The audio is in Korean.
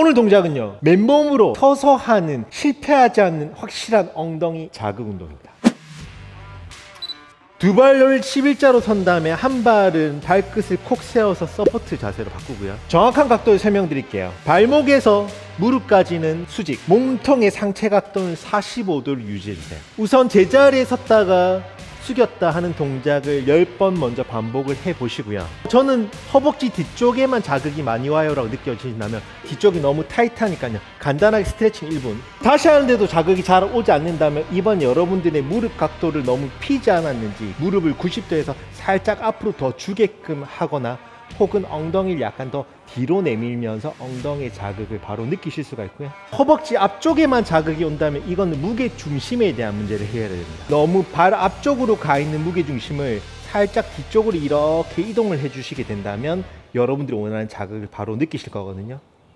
오늘 동작은요. 맨몸으로 서서 하는 실패하지 않는 확실한 엉덩이 자극 운동입니다. 두 발을 11자로 선 다음에 한 발은 발끝을 콕 세워서 서포트 자세로 바꾸고요. 정확한 각도를 설명드릴게요. 발목에서 무릎까지는 수직, 몸통의 상체 각도는 45도를 유지해주세요. 우선 제자리에 섰다가 숙였다 하는 동작을 10번 먼저 반복을 해 보시고요. 저는 허벅지 뒤쪽에만 자극이 많이 와요라고 느껴지신다면 뒤쪽이 너무 타이트하니까요. 간단하게 스트레칭 1분. 다시 하는데도 자극이 잘 오지 않는다면 이번 여러분들의 무릎 각도를 너무 피지 않았는지 무릎을 90도에서 살짝 앞으로 더 주게끔 하거나 혹은 엉덩이를 약간 더 뒤로 내밀면서 엉덩이의 자극을 바로 느끼실 수가 있고요. 허벅지 앞쪽에만 자극이 온다면 이건 무게 중심에 대한 문제를 해야 됩니다. 너무 발 앞쪽으로 가 있는 무게 중심을 살짝 뒤쪽으로 이렇게 이동을 해주시게 된다면 여러분들이 원하는 자극을 바로 느끼실 거거든요.